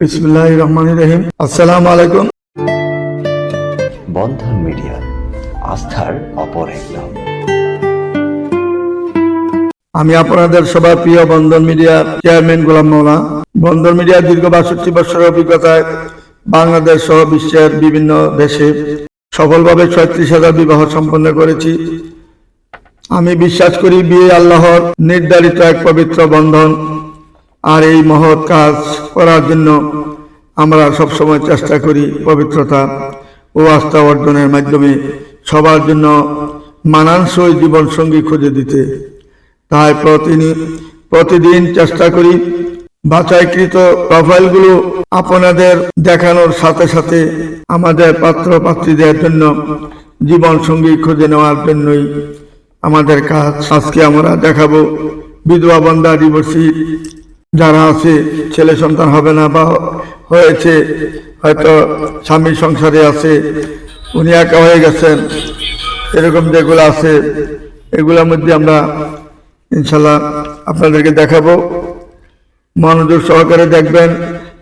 বিসমুল্লাহ রহমান রহিম। আসসালামু আলাইকুম। বন্ধন মিডিয়া আস্থার অপর এক নাম। আমি আপনাদের সবার প্রিয় বন্ধন মিডিয়ার চেয়ারম্যান গোলাম মৌলা। বন্ধন মিডিয়ার দীর্ঘ বাষট্টি বছরের অভিজ্ঞতায় বাংলাদেশ সহ বিশ্বের বিভিন্ন দেশে সফলভাবে ছয়ত্রিশ হাজার বিবাহ সম্পন্ন করেছি। আমি বিশ্বাস করি বিয়ে আল্লাহর নির্ধারিত এক পবিত্র বন্ধন। আর এই মহৎ কাজ করার জন্য আমরা সবসময় চেষ্টা করি পবিত্রতা ও আস্থা অর্জনের মাধ্যমে সবার জন্য মানানসই জীবনসঙ্গী খুঁজে দিতে। তাই প্রতিদিন প্রতিদিন চেষ্টা করি বাছাইকৃত প্রোফাইলগুলো আপনাদের দেখানোর সাথে সাথে আমাদের পাত্র পাত্রীদের জন্য জীবন সঙ্গী খুঁজে নেওয়ার জন্যই আমাদের কাজ। আজকে আমরা দেখাবো বিধবা বন্ধা ডিভোর্সি যারা আছে, ছেলে সন্তান হবে না বা হয়েছে, হয়তো স্বামীর সংসারে আছে, উনি একা হয়ে গেছেন, এরকম যেগুলো আছে, এগুলোর মধ্যে আমরা ইনশাল্লাহ আপনাদেরকে দেখাবো। মনোযোগ সহকারে দেখবেন,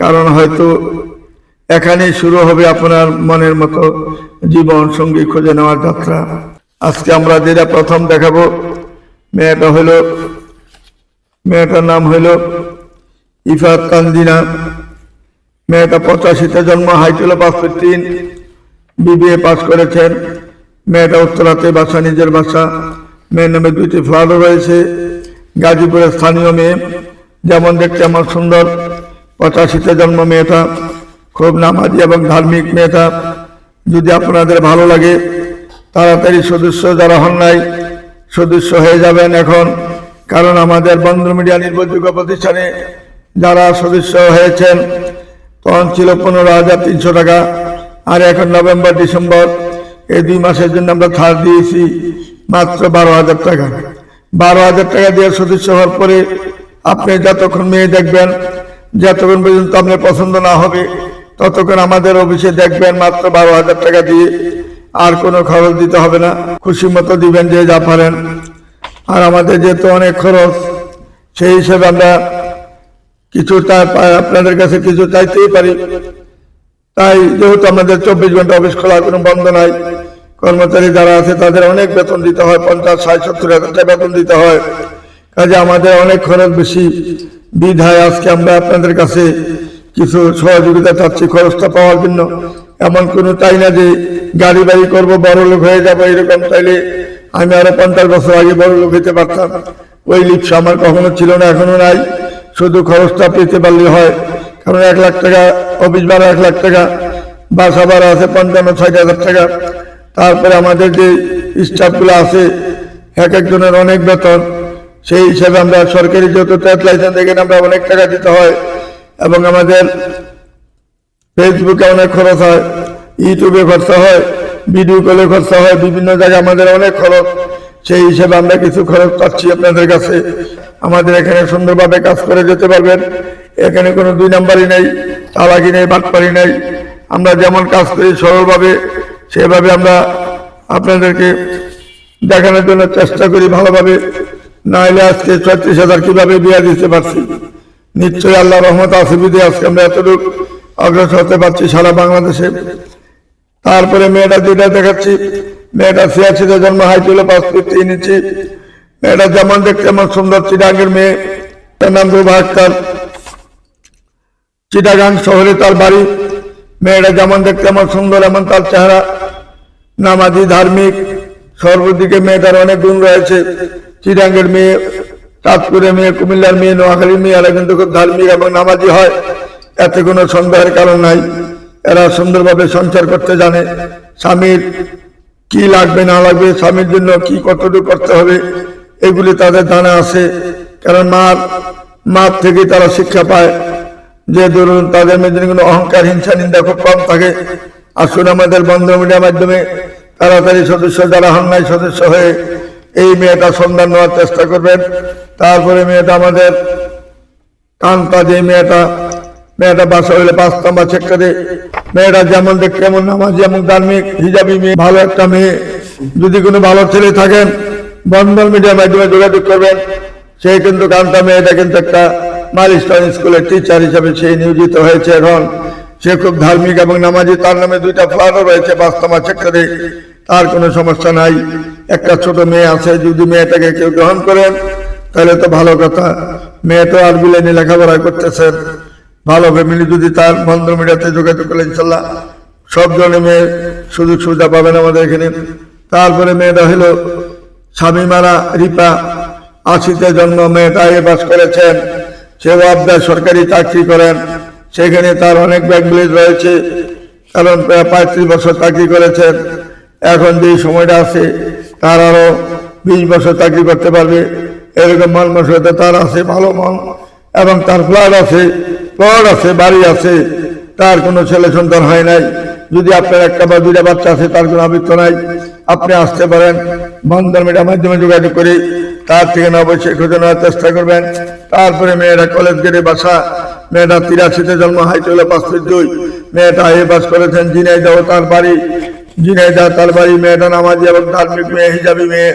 কারণ হয়তো এখানেই শুরু হবে আপনার মনের মতো জীবন সঙ্গী খুঁজে নেওয়ার যাত্রা। আজকে আমরা যেটা প্রথম দেখাবো, মেয়েটা হলো, মেয়েটার নাম হইল ইফাত তানজিনা মেয়েটা পঁচাশিতে জন্ম, হাইট হলো পাঁচ ফুট তিন বিবিএ পাস করেছেন। মেয়েটা উত্তরাতে বাসা, নিজের বাসা। মেয়ের নামে দুইটি ফ্ল্যাটও রয়েছে, গাজীপুরের স্থানীয় মেয়ে। যেমন দেখতে আমার সুন্দর, পঁচাশিতে জন্ম মেয়েটা, খুব নামাজি এবং ধার্মিক মেয়েটা। যদি আপনাদের ভালো লাগে, তাড়াতাড়ি সদস্য যারা হন নাই, সদস্য হয়ে যাবেন এখন। কারণ আমাদের বন্ধ মিডিয়া নির্ভরযোগ্য প্রতিষ্ঠানে যারা সদস্য হয়েছেন, তখন ছিল পনেরো হাজার তিনশো টাকা। আর এখন নভেম্বর, ডিসেম্বর, এই দুই মাসের জন্য আমরা ছাড় দিয়েছি মাত্র বারো হাজার টাকা। বারো হাজার টাকা দিয়ে সদস্য হওয়ার পরে আপনি যতক্ষণ মেয়ে দেখবেন, যতক্ষণ পর্যন্ত আপনার পছন্দ না হবে, ততক্ষণ আমাদের অফিসে দেখবেন মাত্র বারো হাজার টাকা দিয়ে আর কোনো খরচ দিতে হবে না। খুশি মতো দিবেন যে যা পারেন। আর আমাদের যেহেতু অনেক খরচ, সেই হিসেবে আমরা কিছু আপনাদের কাছে কিছু চাইতেই পারি। তাই যেহেতু আমাদের চব্বিশ ঘণ্টা অফিস খোলা কোনো বন্ধ নাই, কর্মচারী যারা আছে তাদের অনেক বেতন দিতে হয়, পঞ্চাশ, ষাট, সত্তর হাজার টাকা বেতন দিতে হয়। কাজে আমাদের অনেক খরচ বেশি। বিধায় আজকে আমরা আপনাদের কাছে কিছু সহযোগিতা চাচ্ছি খরচটা পাওয়ার জন্য। এমন কোনো চাই না যে গাড়ি বাড়ি করব, বড় লোক হয়ে যাব এরকম চাইলে আমি আরও পঞ্চাশ বছর আগে বড় লোক হইতে পারতাম। ওই লিপসা আমার কখনো ছিল না, এখনও নাই। শুধু খরচটা পেতে পারলে হয়, কারণ এক লাখ টাকা, অফিস ভাড়া এক লাখ টাকা, বাসা ভাড়া আছে পঞ্চান্ন, ষাট হাজার টাকা। তারপরে আমাদের যে স্টাফগুলো আছে, এক একজনের অনেক বেতন। সেই হিসাবে আমরা সরকারি যেহেতু ট্রেড লাইসেন্স, এখানে আমরা অনেক টাকা দিতে হয়। এবং আমাদের ফেসবুকে অনেক খরচ হয়, ইউটিউবে খরচা হয়, ভিডিও কলে খরচা হয়, বিভিন্ন জায়গায় আমাদের অনেক খরচ। সেই হিসেবে আমরা কিছু খরচ পাচ্ছি আপনাদের কাছে। আমাদের এখানে সুন্দরভাবে কাজ করে যেতে পারবেন। এখানে কোনো দুই নাম্বারই নেই চালাকি নেই, বাটপারি নেই। আমরা যেমন কাজ করি সরলভাবে, সেভাবে আমরা আপনাদেরকে দেখানোর জন্য চেষ্টা করি ভালোভাবে। না হলে আজকে ছত্রিশ হাজার কীভাবে বিয়া দিতে পারছি? নিশ্চয়ই আল্লাহ রহমত বিধে আজকে আমরা এতটুকু অগ্রসর হতে পারছি সারা বাংলাদেশে। তারপরে মেয়েটা যেটা দেখাচ্ছি। মেয়েটা ছিয়াশিতে জন্ম হাই ছিল পাঁচ ফুট তিন ইঞ্চি। মেয়েটা যেমন দেখতে আমার সুন্দর চিটাঙ্গের মেয়ে, তার নাম রুবা আক্তার। চিটাগাং শহরে তার বাড়ি। মেয়েটা যেমন দেখতে আমার সুন্দর, এমন তার চেহারা। নামাজি ধার্মিক। সর্বদিকে মেয়েটার অনেক গুণ রয়েছে। চিরাঙ্গের মেয়ে চাঁদপুরের মেয়ে, কুমিল্লার মেয়ে, নোয়াখালীর মেয়ে, এরা কিন্তু খুব ধার্মিক এবং নামাজি হয়। এতে কোনো সন্দেহের কারণ নাই। এরা সুন্দরভাবে সঞ্চার করতে জানে। স্বামীর কি লাগবে, না লাগবে, স্বামীর জন্য কি কতটুকু করতে হবে। এগুলি তাদের জানা আছে। কারণ মার মার থেকে তারা শিক্ষা পায় যে ধরুন তাদের মধ্যে কোনো অহংকার, হিংসা, নিন্দা খুব কম থাকে। আসুন আমাদের বন্ধ মিডিয়ার মাধ্যমে তাড়াতাড়ি সদস্য যারা হন সদস্য হয়ে এই মেয়েটা সন্ধান নেওয়ার চেষ্টা করবেন। তারপরে মেয়েটা আমাদের কান্তা যে মেয়েটা মেয়েটা বাসা হইলে পাঁচ নম্বর সেক্টরে মেয়েটা যেমন দেখতে এমন নামাজ, যেমন ধার্মিক, হিজাবি মেয়ে, ভালো একটা মেয়ে। যদি কোনো ভালো ছেলে থাকেন বন্ধন মিডিয়ার মাধ্যমে যোগাযোগ করবেন। সেই কিন্তু কান্তা মেয়েটা কিন্তু একটা মালিস্টন স্কুলের টিচার হিসেবে সে নিয়োজিত হয়েছে এখন। সে খুব ধার্মিক এবং নামাজি, তার নামে দুইটা ফ্ল্যাটও রয়েছে বাস্তমা সেক্টরে তার কোনো সমস্যা নাই। একটা ছোট মেয়ে আছে, যদি মেয়েটাকে কেউ গ্রহণ করেন, তাহলে তো ভালো কথা। মেয়ে তো আর বিলেনে লেখাপড়া করতেছেন ভালো ফ্যামিলি যদি তার বন্ধ মিডিয়াতে যোগাযোগ করলে ইনশাল্লাহ সব ধরনের মেয়ে সুযোগ সুবিধা পাবেন আমাদের এখানে। তারপরে মেয়েটা হলো স্বামী মারা রিপা আশিতে জন্ম, মেয়েটা এ পাস করেছেন, সেও আপনার সরকারি চাকরি করেন। সেখানে তার অনেক ব্যাকগ্লেজ রয়েছে, কারণ প্রায় পঁয়ত্রিশ বছর চাকরি করেছেন। এখন যে সময়টা আছে, তার আরও বিশ বছর চাকরি করতে পারবে। এরকম মাল মশলাতে তার আছে, ভালো মন। এবং তার ফ্ল্যাট আছে, প্লট আছে, বাড়ি আছে। তার কোনো ছেলে সন্তান হয় নাই। যদি আপনার একটা বা দুইটা বাচ্চা আছে, তার কোনো আবৃত্ত নাই। আপনি আসতে পারেন। বন্ধন মিডিয়ার মাধ্যমে যোগাযোগ করে। তার থেকে না অবশ্যই খুঁজে নেওয়ার চেষ্টা করবেন। তারপরে মেয়েরা কলেজ গেটে বাসা। মেয়েটা তিরাশিতে জন্ম হাইট হলো পাঁচ ফিট দুই। মেয়েটা এ পাস করেছেন, জিনাই দাও তার বাড়ি। জিনাইদা তার বাড়ি, মেয়েটা নামাজি এবং ধার্মিক মেয়ে হিসাবি মেয়ে।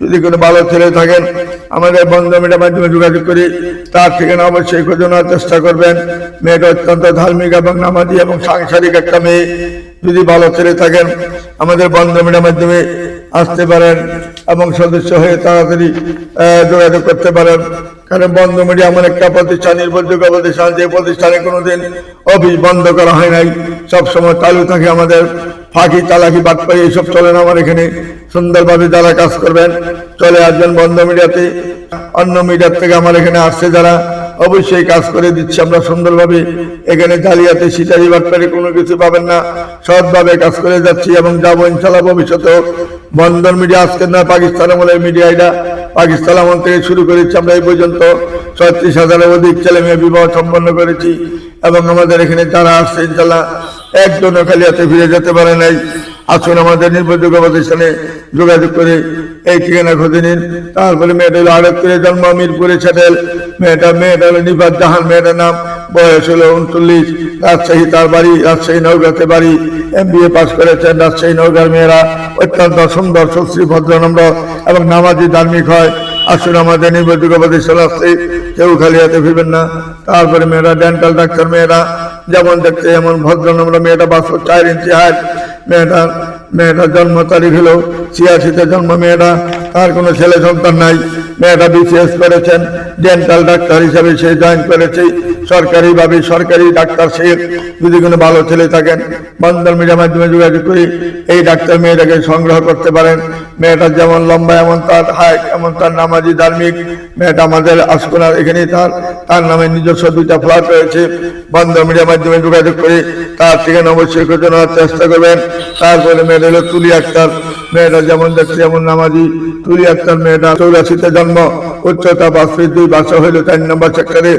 যদি কোনো ভালো ছেলে থাকেন, আমাদের বন্ধ মেয়েটার মাধ্যমে যোগাযোগ করি। তার ঠিকানা অবশ্যই খুঁজে নেওয়ার চেষ্টা করবেন। মেয়েটা অত্যন্ত ধার্মিক এবং নামাজি এবং সাংসারিক একটা মেয়ে। যদি ভালো ছেলে থাকেন, আমাদের বন্ধ মেয়েটার মাধ্যমে আসতে পারেন এবং সদস্য হয়ে তাড়াতাড়ি যোগাযোগ করতে পারেন। কারণ বন্ধ মিডিয়া এমন একটা প্রতিষ্ঠান, নির্ভরযোগ্য প্রতিষ্ঠান, যে প্রতিষ্ঠানে কোনোদিন অফিস বন্ধ করা হয় নাই। সবসময় চালু থাকে আমাদের ফাঁকি, চালাকি বাটপাই এইসব চলে না আমার এখানে। সুন্দরভাবে যারা কাজ করবেন, চলে আসবেন বন্ধ মিডিয়াতে অন্য মিডিয়ার থেকে আমার এখানে আসছে যারা। অবশ্যই কাজ করে দিচ্ছি। আমরা সুন্দরভাবে এখানে জালিয়াতে, সিটারি, বাটপারে কোনো কিছু পাবেন না। সৎভাবে কাজ করে যাচ্ছি এবং যাব ইনশাল্লাহ ভবিষ্যতেও। বন্ধন মিডিয়া আজকে না পাকিস্তান আমলের মিডিয়া এটা। পাকিস্তান আমল থেকে শুরু করেছি আমরা এই পর্যন্ত। ছত্রিশ হাজারের অধিক ছেলে মেয়ে বিবাহ সম্পন্ন করেছি এবং আমাদের এখানে যারা আসছে ইনশাল্লাহ একজনও খালি হাতে ফিরে যেতে পারে নাই। আসুন আমাদের নির্ভরযোগ্য প্রতিষ্ঠানে যোগাযোগ করে এই ঠিকানা খুঁজে নিন। তারপরে মেয়েটা হলো আড়তপুরে জন্ম, মিরপুরে ছেটেল মেয়েটা মেয়েটা হলো নিবাদ জাহান, মেয়েটার নাম বয়স হলো উনচল্লিশ। রাজশাহী তার বাড়ি, রাজশাহী নৌকাতে বাড়ি। এম বি এ পাস করেছেন রাজশাহী নৌকার মেয়েরা। অত্যন্ত সুন্দর, সুশ্রী, ভদ্রনম্র এবং নামাজি ধার্মিক হয়। আসুন আমাদের নির্ভরযোগ্য প্রতিষ্ঠান আসছে কেউ খালি হাতে ফিরবেন না। তারপরে মেয়েরা ডেন্টাল ডাক্তার মেয়েরা। যেমন দেখতে এমন ভদ্রনম্র মেয়েটা বাসো চার ইঞ্চি হাইট, মেয়েটা, মেয়েটার জন্ম তারিখ হলো ছিয়াশিতে জন্ম মেয়েটা, তার কোনো ছেলে সন্তান নাই। মেয়েটা বিসিএস করেছেন ডেন্টাল ডাক্তার হিসাবে সে জয়েন করেছে। সরকারিভাবে সরকারি ডাক্তার সে, যদি কোনো ভালো ছেলে থাকেন বন্ধন মিডিয়ার মাধ্যমে যোগাযোগ করি এই ডাক্তার মেয়েটাকে সংগ্রহ করতে পারেন। মেয়েটার যেমন লম্বা এমন তার হাইট এমন তার নামাজি ধার্মিক। মেয়েটা আমাদের আসকোনার এখানেই তার তার নামে নিজস্ব দুইটা ফ্ল্যাট রয়েছে। বন্ধন মিডিয়ার মাধ্যমে যোগাযোগ করে তার ঠিকানা অবশ্যই খুঁজে নেওয়ার চেষ্টা করবেন। তারপরে মেয়েটা হলো তুলি আক্তার। মেয়েটা যেমন দেখছে যেমন নামাজি। তুলি আক্তার মেয়েটা চৌরাশিতে জন্ম। উচ্চতা পাঁচ দুই বাসা হইল চার নম্বর সেক্টরে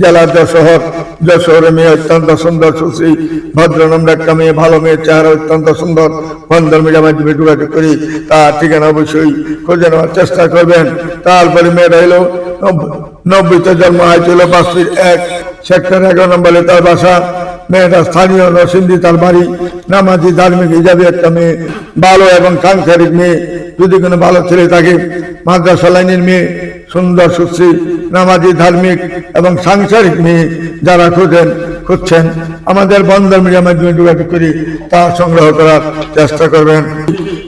জেলার যশোহর যশোহরের মেয়ে অত্যন্ত সুন্দর, সুশ্রী, ভদ্র নম্বর একটা মেয়ে, ভালো মেয়ে চেহারা অত্যন্ত সুন্দর। বন্ধন মিডিয়ার মাধ্যমে যোগাযোগ করি, তার ঠিকানা অবশ্যই খুঁজে নেওয়ার চেষ্টা করবেন। তারপরে মেয়েটা হলো নব্বইতে জন্ম হয়েছিল পাঁচ ফিট এক, সেক্টর এগারো নম্বরে তার বাসা। মেয়েটা স্থানীয় নরসিংদী, তার বাড়ি নামাজি ধার্মিক হিসাবে একটা মেয়ে ভালো এবং সাংসারিক মেয়ে। যদি কোনো ভালো ছেলে থাকে, মাদ্রাসা লাইনের মেয়ে, সুন্দর, সুশ্রী, নামাজি ধার্মিক এবং সাংসারিক মেয়ে যারা খুঁজেন, খুঁজছেন, আমাদের বন্ধন মিডিয়ার মাধ্যমে যোগাযোগ করি, তা সংগ্রহ করার চেষ্টা করবেন।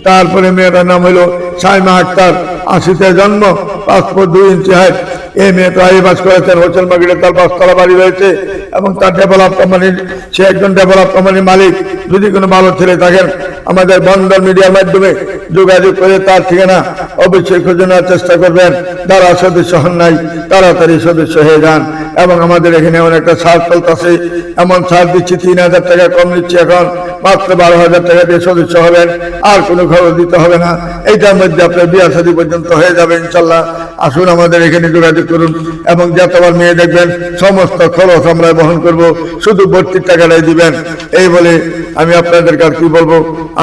তারপরে মেয়েটার নাম হলো সাইমা আক্তার আশিতে জন্ম পাসপোর্ট দুই ইঞ্চি হাইট এই মেয়েটা এই বাস করেছেন হোটেল মার্কেটে তার পাঁচতলা বাড়ি রয়েছে এবং তার ডেভেলপ কোম্পানির সে একজন ডেভেলপ কোম্পানির মালিক। যদি কোনো ভালো ছেলে থাকেন, আমাদের বন্ধন মিডিয়ার মাধ্যমে যোগাযোগ করে তার ঠিকানা অবশ্যই খুঁজে নেওয়ার চেষ্টা করবেন। যারা সদস্য হন নাই, তাড়াতাড়ি সদস্য হয়ে যান এবং আমাদের এখানে এমন একটা ছাড় চলতেছে। এমন ছাড় দিচ্ছি তিন হাজার টাকা কম নিচ্ছি এখন। মাত্র বারো হাজার টাকা দিয়ে সদস্য হবেন, আর কোনো খরচ দিতে হবে না। এইটার মধ্যে আপনার বিয়া শাদী পর্যন্ত হয়ে যাবে, ইনশাল্লাহ। আসুন আমাদের এখানে যোগাযোগ করুন এবং যতবার মেয়ে দেখবেন, সমস্ত খরচ আমরা বহন করব। শুধু ভর্তির টাকাটাই দিবেন। এই বলে আমি আপনাদের কাছে কি বলব?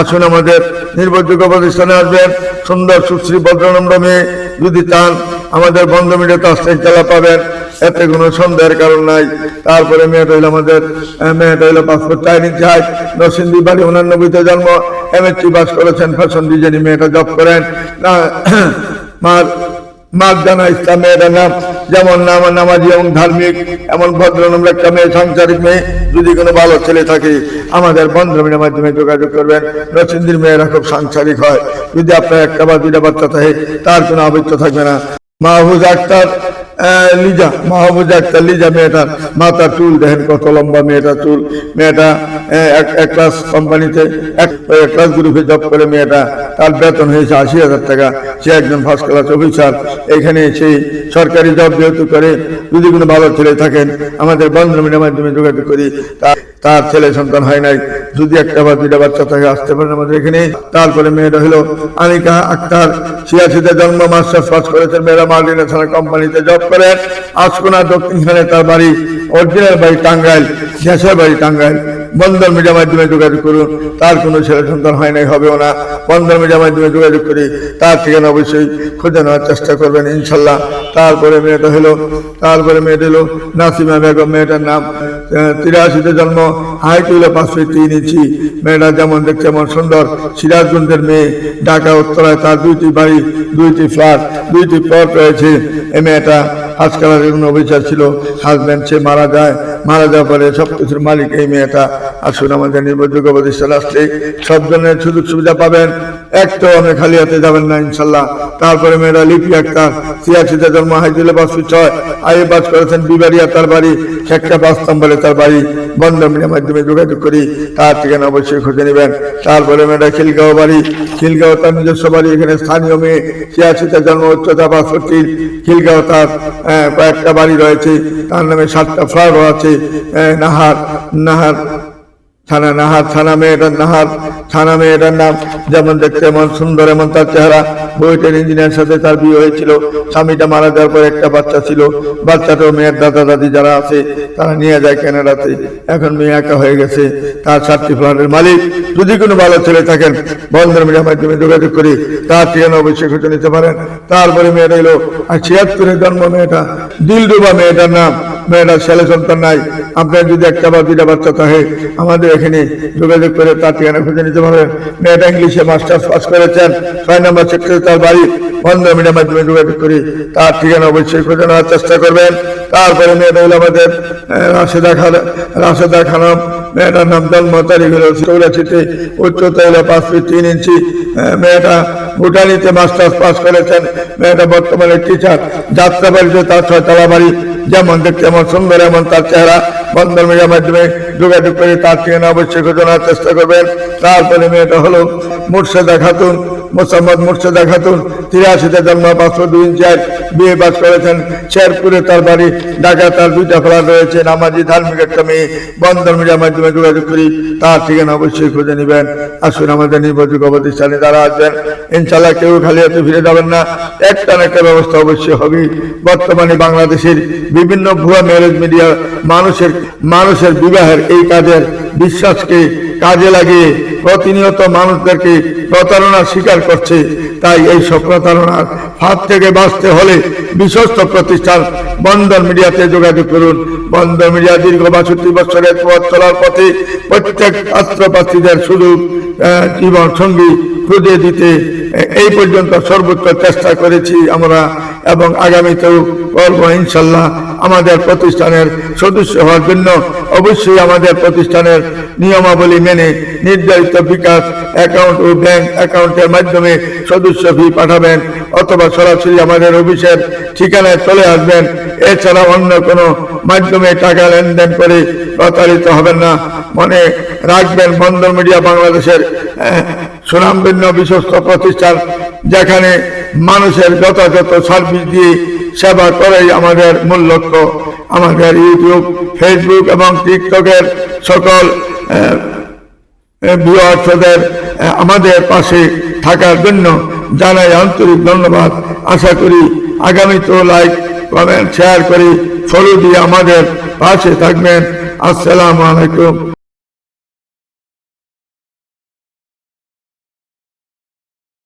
আসুন আমাদের নির্ভরযোগ্য প্রতিষ্ঠানে আসবেন। সুন্দর সুশ্রী, ভদ্রনম্র মেয়ে যদি চান আমাদের বন্ধ মিডিয়াতে আসতে চালা পাবেন, এতে কোনো সন্দেহের কারণ নাই। তারপরে মেয়েটা হইল আমাদের মেয়েটা হইল পাসপোর্ট চার ইঞ্চি হাইট নরসিংদী বাড়ি উনানব্বইতে জন্ম এমএসসি পাস করেছেন ফ্যাশন ডিজাইনিং মেয়েটা জব করেন। মার মাগদানা ইসলাম মেয়েটার নাম, যেমন নাম নামাজি এবং ধার্মিক, এমন ভদ্র নম্র একটা মেয়ে, সাংসারিক মেয়ে, যদি কোনো ভালো ছেলে থাকে, আমাদের বন্ধমিনের মাধ্যমে যোগাযোগ করবেন। নচিন্দির মেয়েরা খুব সাংসারিক হয়। যদি আপনার একটা বা দুইটা বাচ্চা থাকে, তার কোনো আবৃত্ত থাকবে না। মাহফুজ আক্তার লিজা, মাহফুজ আক্তার, লিজা মেয়েটার মাথার চুল, দেখেন কত লম্বা মেয়েটার চুল। মেয়েটা এক ক্লাস কোম্পানিতে এক ক্লাস গ্রুপে জব করে মেয়েটা। তার বেতন হয়েছে আশি হাজার টাকা। সে একজন ফার্স্ট ক্লাস অফিসার এখানে সেই সরকারি জব যেহেতু করে, যদি কোনো ভালো ছেলে থাকেন, আমাদের বন্ধমিনের মাধ্যমে যোগাযোগ করি। তা- তার ছেলে সন্তান হয় নাই। যদি একটা বা দুইটা বাচ্চা থাকে, আসতে পারেন আমাদের এখানে। তারপরে মেয়েটা হলো আনিকা আক্তার। ছিয়াশিতে জন্ম, মাস্টার্স পাস করেছেন। মেয়েরা মাল্টিনেশনাল কোম্পানিতে জব করেন আসকোনা দক্ষিণখানে তার বাড়ি। অরিজিনাল বাড়ি টাঙ্গাইল, শেষের বাড়ি টাঙ্গাইল। বন্ধন মিডিয়া মাধ্যমে যোগাযোগ করুন। তার কোনো ছেলে সন্তান হয় নাই, হবেও না। বন্ধন মিডিয়া মাধ্যমে যোগাযোগ করি। তার ঠিকানা অবশ্যই খুঁজে নেওয়ার চেষ্টা করবেন ইনশাল্লাহ তারপরে মেয়েটা হলো, তারপরে মেয়েটা হলো নাসিমা বেগম। মেয়েটার নাম তিরাশিতে জন্ম হাইট হলো পাঁচ ফিট তিন ইঞ্চি। মেয়েটা যেমন দেখতে এমন সুন্দর। সিরাজগঞ্জের মেয়ে, ঢাকা, উত্তরায় তার দুইটি বাড়ি, দুইটি ফ্ল্যাট, দুইটি প্লট রয়েছে। এই মেয়েটা আজকালের কোনো অবিচার ছিল। হাজব্যান্ড সে মারা যায়। মারা যাওয়ার পরে সব কিছুর মালিক এই মেয়েটা। আসুন আমাদের নির্ভরযোগ্য প্রতিষ্ঠান আসলে সব ধরনের সুযোগ সুবিধা পাবেন। একটাও আপনি খালি হাতে যাবেন না ইনশাল্লাহ তারপরে মেয়েরা লিপি আক্তার ছিয়াশিতে জন্ম, হাইজুলে বাসু ছয়। আইএ বাস করেছেন বিবারিয়া তার বাড়ি শেখা বাস্তম বলে তার বাড়ি বন্ধমিনের মাধ্যমে যোগাযোগ করি। তার ঠিকানা অবশ্যই খুঁজে নেবেন। তারপরে মেয়েরা খিলগাঁও বাড়ি। খিলগাঁও তার নিজস্ব বাড়ি, এখানে স্থানীয় মেয়ে, ছিয়াশিতে জন্ম, উচ্চতা বাষট্টি। খিলগাঁও তার কয়েকটা বাড়ি রয়েছে। তার নামে সাতটা ফ্ল্যাটও আছে নাহার নাহার থানা নাহার, থানা মেয়েটার নাহার, থানা মেয়েটার নাম যেমন দেখতে এমন সুন্দর এমন তার চেহারা। বইটের ইঞ্জিনিয়ার সাথে তার বিয়ে হয়েছিল। স্বামীটা মারা যাওয়ার পর একটা বাচ্চা ছিল। বাচ্চাটাও মেয়ের দাদা দাদি যারা আছে, তারা নিয়ে যায় কেনাডাতে এখন মেয়ে একা হয়ে গেছে। তার সাতটি ফ্ল্যাটের মালিক। যদি কোনো ভালো ছেলে থাকেন বন্ধন মিডিয়ার মাধ্যমে যোগাযোগ করি তার ঠিকানা অবশ্যই খুঁজে নিতে পারেন। তারপরে মেয়েটা এলো। আর ছিয়াত্তরের জন্ম মেয়েটা। দিলডুবা মেয়েটার নাম। মেয়েটার ছেলে সন্তান নাই। আপনার যদি একটা বা দুইটা বাচ্চা থাকে, আমাদের এখানে যোগাযোগ করে তার ঠিকানা খুঁজে নিতে পারবেন মেয়েটা ইংলিশে মাস্টার্স পাস করেছেন। ছয় নম্বর সেক্টরে তার বাড়ি। বন্ধ মিডিয়ার মাধ্যমে যোগাযোগ করি তার ঠিকানা অবশ্যই খুঁজে নেওয়ার চেষ্টা করবেন। তারপরে মেয়েটা হলো আমাদের রাশেদা খান, রাশেদা খানম মেয়েটার নাম জন্ম তারিখ হলো চৌরাশিতে উচ্চতা হলো পাঁচ ফিট তিন ইঞ্চি। মেয়েটা ভুটানিতে মাস্টার্স পাস করেছেন। মেয়েটা বর্তমানে টিচার যাত্রাবাড়িতে তার ছয়তলা বাড়ি। যেমন দেখতে এমন সুন্দর, এমন তার চেহারা। বন্ধন মিডিয়ার মাধ্যমে যোগাযোগ করে তার ঠিকানা অবশ্যই খোঁজানোর চেষ্টা করবেন। তারপরে মেয়েটা হলো মুর্শেদা খাতুন। মোসাম্মদ মুর্শেদা খাতুন তিরাশিতে জন্ম, পাঁচশো দুই চার বিয়ে পাস করেছেন। শেরপুরে তার বাড়ি ঢাকা তার দুইটা ফ্ল্যাট রয়েছে, নামাজি ধার্মিক একটা মেয়ে। বন্ধন মিডিয়ার মাধ্যমে যোগাযোগ করি, তার ঠিকানা অবশ্যই খুঁজে নেবেন। আসুন আমাদের নির্ভরযোগ্য প্রতিষ্ঠানে যারা আসবেন ইনশাল্লাহ কেউ খালি হাতে ফিরে যাবেন না। একটা না একটা ব্যবস্থা অবশ্যই হবে। বর্তমানে বাংলাদেশের বিভিন্ন ভুয়া ম্যারেজ মিডিয়া মানুষের মানুষের বিবাহের এই কাজের বিশ্বাসকে কাজে লাগিয়ে প্রতিনিয়ত মানুষদেরকে প্রতারণার শিকার করছে। তাই এই সব প্রতারণার হাত থেকে বাঁচতে হলে বিশ্বস্ত প্রতিষ্ঠান বন্ধন মিডিয়াতে যোগাযোগ করুন। বন্ধন মিডিয়া দীর্ঘ বাষট্টি বছরের পথ চলার পথে প্রত্যেক ছাত্রছাত্রীদের সুযোগ জীবন সঙ্গী খুঁজে দিতে এই পর্যন্ত সর্বোচ্চ চেষ্টা করেছি আমরা এবং আগামীতেও করব ইনশাল্লাহ। আমাদের প্রতিষ্ঠানের সদস্য হওয়ার জন্য অবশ্যই আমাদের প্রতিষ্ঠানের নিয়মাবলী মেনে নির্ধারিত বিকাশ অ্যাকাউন্ট ও ব্যাংক অ্যাকাউন্টের মাধ্যমে সদস্য ফি পাঠাবেন। অথবা সরাসরি আমাদের অফিসের ঠিকানায় চলে আসবেন। এছাড়া অন্য কোনো মাধ্যমে টাকা লেনদেন করে প্রতারিত হবেন না। মনে রাখবেন বন্ধন মিডিয়া বাংলাদেশের সুনামবিন্ন বিশ্বস্ত প্রতিষ্ঠান যেখানে মানুষের যথাযথ সার্ভিস দিয়ে সেবা করাই আমাদের মূল লক্ষ্য। আমাদের ইউটিউব ফেসবুক এবং টিকটকের সকল আহ, ভিউয়ার্সদের আমাদের পাশে থাকার জন্য জানাই আন্তরিক ধন্যবাদ। আশা করি আগামীতেও লাইক কমেন্ট শেয়ার করে ফলো দিয়ে আমাদের পাশে থাকবেন। আসসালামু আলাইকুম।